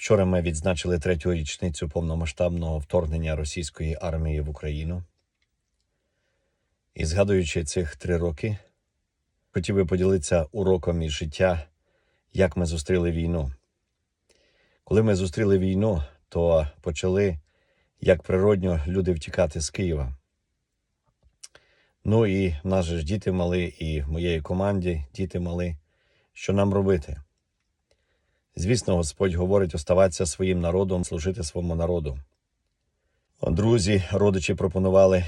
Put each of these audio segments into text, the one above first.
Вчора ми відзначили третю річницю повномасштабного вторгнення російської армії в Україну. І згадуючи цих три роки, хотів би поділитися уроком із життя, як ми зустріли війну. Коли ми зустріли війну, то почали, як природньо, люди втікати з Києва. Ну і в нас же ж діти мали, і в моєї команді діти мали. Що нам робити? Звісно, Господь говорить оставатися своїм народом, служити своєму народу. Друзі, родичі пропонували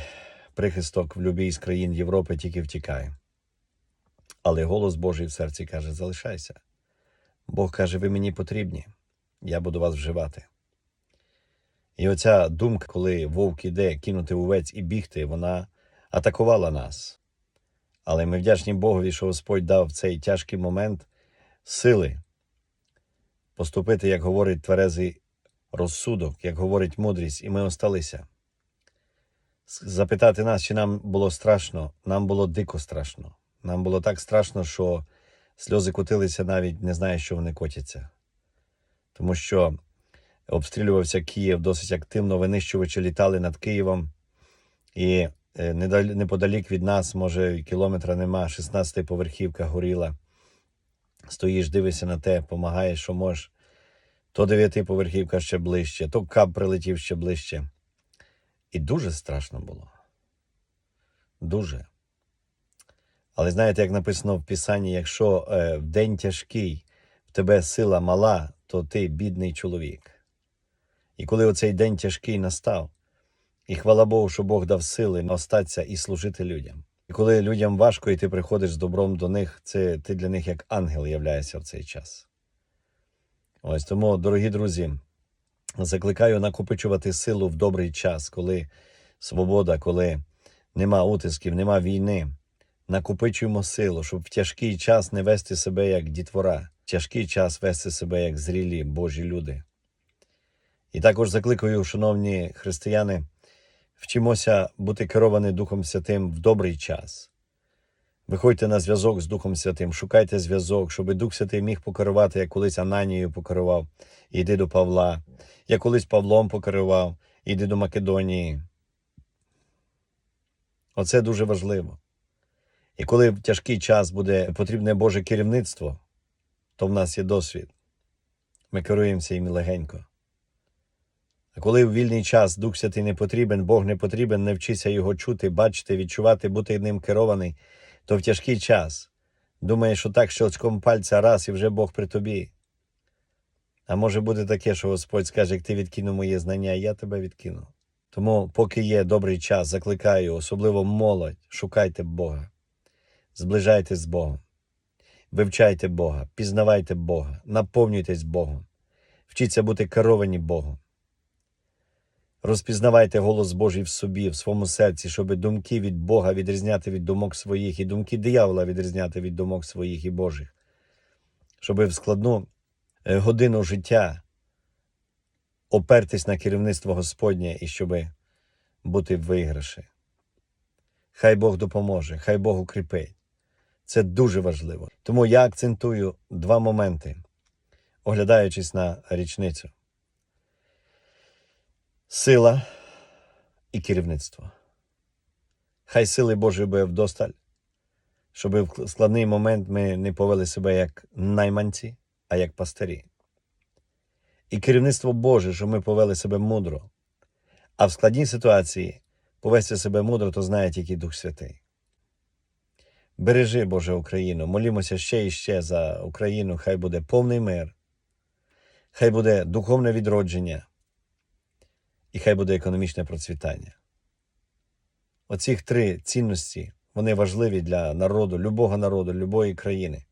прихисток в будь-якій з країн Європи, тільки втікає. Але голос Божий в серці каже: залишайся. Бог каже, ви мені потрібні, я буду вас вживати. І оця думка, коли вовк іде кинути овець і бігти, вона атакувала нас. Але ми вдячні Богові, що Господь дав в цей тяжкий момент сили поступити, як говорить тверезий розсудок, як говорить мудрість, і ми осталися. Запитати нас, чи нам було страшно, нам було дико страшно. Нам було так страшно, що сльози котилися навіть не знаю, що вони котяться. Тому що обстрілювався Київ досить активно, винищувачі літали над Києвом, і е, неподалік від нас, може, кілометра нема, 16 поверхівка горіла. Стоїш, дивишся на те, помагаєш, що можеш. То дев'ятиповерхівка ще ближче, то кап прилетів ще ближче. І дуже страшно було. Дуже. Але знаєте, як написано в Писанні, якщо е, в день тяжкий в тебе сила мала, то ти бідний чоловік. І коли оцей день тяжкий настав, і хвала Богу, що Бог дав сили остатися і служити людям. Коли людям важко, і ти приходиш з добром до них, це ти для них як ангел являєшся в цей час. Ось тому, дорогі друзі, закликаю накопичувати силу в добрий час, коли свобода, коли нема утисків, нема війни. Накопичуємо силу, щоб в тяжкий час не вести себе як дітвора, в тяжкий час вести себе як зрілі Божі люди. І також закликаю, шановні християни, вчимося бути керовані Духом Святим в добрий час. Виходьте на зв'язок з Духом Святим, шукайте зв'язок, щоб Дух Святий міг покерувати, як колись Ананію покерував, іди до Павла, як колись Павлом покерував, іди до Македонії. Оце дуже важливо. І коли в тяжкий час буде потрібне Боже керівництво, то в нас є досвід. Ми керуємося їм легенько. Коли в вільний час Дух Святий не потрібен, Бог не потрібен, не вчися його чути, бачити, відчувати, бути ним керований, то в тяжкий час думаєш, що так щелчком пальця раз і вже Бог при тобі. А може бути таке, що Господь скаже, як ти відкинув моє знання, я тебе відкину. Тому, поки є добрий час, закликаю, особливо молодь, шукайте Бога, зближайтесь з Богом, вивчайте Бога, пізнавайте Бога, наповнюйтесь Богом, вчіться бути керовані Богом. Розпізнавайте голос Божий в собі, в своєму серці, щоб думки від Бога відрізняти від думок своїх, і думки диявола відрізняти від думок своїх і Божих, щоб в складну е, годину життя опертись на керівництво Господнє і щоб бути в виграші. Хай Бог допоможе, хай Бог укріпить. Це дуже важливо. Тому я акцентую два моменти, оглядаючись на річницю сила і керівництво. Хай сили Божої буде вдосталь, щоб в складний момент ми не повели себе як найманці, а як пастирі. І керівництво Боже, щоб ми повели себе мудро. А в складній ситуації повести себе мудро, то знає тільки Дух Святий. Бережи, Боже, Україну, молімося ще і ще за Україну, хай буде повний мир, хай буде духовне відродження і хай буде економічне процвітання. Оці три цінності вони важливі для народу, любого народу, любої країни.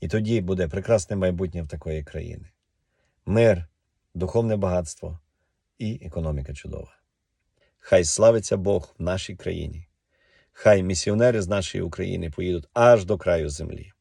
І тоді буде прекрасне майбутнє в такої країни. Мир, духовне багатство і економіка чудова. Хай славиться Бог в нашій країні. Хай місіонери з нашої України поїдуть аж до краю землі.